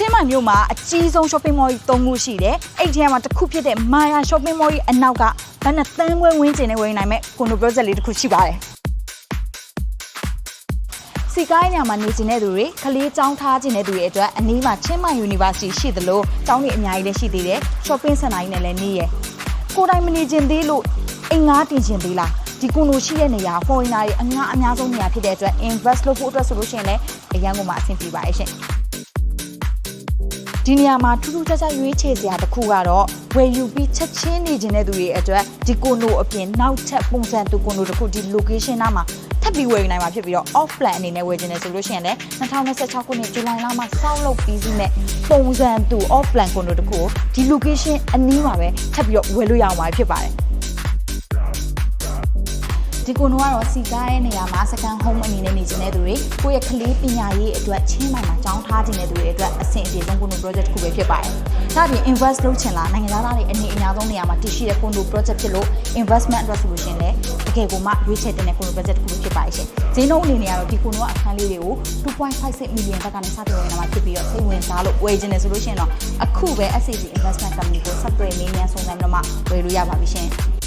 ချင်းမိုင်မြို့မှာအကြီးဆုံး shopping mall ကြီး၃ခုရှိတယ်။အဲ့ဒီထဲမှာတစ်ခုဖြစ်တဲ့ Maya shopping mall ကြီးအနောက်ကဘယ်နဲ့တန်းခွဲဝင်းကျင်နဲ့ဝင်နိုင်မဲ့ကွန်ဒို project လေးတစ်ခုရှိပါတယ်။စီကိုင်းညမှာနေကျင်တဲ့သူတွေကလေးចောင်းထားကျင်တဲ့သူတွေအတွက်အနည်းမှာချင်းမိုင် University ရှိသလိုကျောင်းတွေအများကြီးလည်းရှိသေးတယ်။ shopping center ကြီးနဲ့လည်းနေရယ်။ကိုယ်တိုင်မနေကျင်သေးလို့အိမ်ငါးတင်ကျင်သေးလား။ဒီကွန်ဒိုရှိတဲ့နေရာ foreigner တွေအများအများဆုံးနေရာဖြစ်တဲ့အတွက် invest လုပ်ဖို့အတွက်ဆိုလို့ရှိရင်လည်းအရန်ကိုမှအဆင်ပြေပါရဲ့ရှင်။ ဒီနေရာမှာထူးထူးခြားခြားရွေးချယ်စရာတစ်ခုကတော့ဝယ်ယူပြီးချက်ချင်းနေခြင်းတဲ့သူတွေအတွက်ဒီကွန်ဒိုအပြင်နောက်ထပ်ပုံစံတူကွန်ဒိုတစ်ခုဒီ location နားမှာထပ်ပြီးဝယ်ယူနိုင်မှာဖြစ်ပြီးတော့ off plan အနေနဲ့ဝယ်ခြင်းတယ်ဆိုလို့ရှိရင်လည်း2026ခုနှစ်ဇူလိုင်လမှာစောက်လုပ်ပြီးစီးမဲ့ပုံစံတူ off plan ကွန်ဒိုတစ်ခုကိုဒီ location အနီးမှာပဲထပ်ပြီးတော့ဝယ်လို့ရအောင်ပါဖြစ်ပါတယ် ဒီကွန်ဒိုကတော့စီကားရဲ့နေရာမှာ second home အနေနဲ့နေခြင်းတဲ့သူတွေကိုယ့်ရဲ့ကလေးပညာရေးအတွက်ချင်းမိုင်မှာကြောင်းထားခြင်းတဲ့သူတွေအတွက်အဆင်ပြေဆုံးကွန်ဒို project တစ်ခုပဲဖြစ်ပါတယ်။ဒါ့အပြင် invest လုပ်ချင်လားနိုင်ငံသားတွေအနေအများဆုံးနေရာမှာတည်ရှိတဲ့ကွန်ဒို project ဖြစ်လို့ investment အတွက်ဆိုလို့ရှိရင်လည်းတကယ်ကိုမှရွေးချယ်တဲ့ကွန်ဒို project တစ်ခုပဲဖြစ်ပါရဲ့ရှင်။ဈေးနှုန်းအနေနဲ့ကတော့ဒီကွန်ဒိုကအခန်းလေးတွေကို2.56 million တက်ကနေစတင်ဝင်လာမှာဖြစ်ပြီးတော့စိတ်ဝင်စားလို့ဝယ်ခြင်းတယ်ဆိုလို့ရှိရင်တော့အခုပဲ SCC investment company ကို separate နေမြန်ဆုံးနိုင်တော့မှဝယ်လို့ရပါပြီရှင်။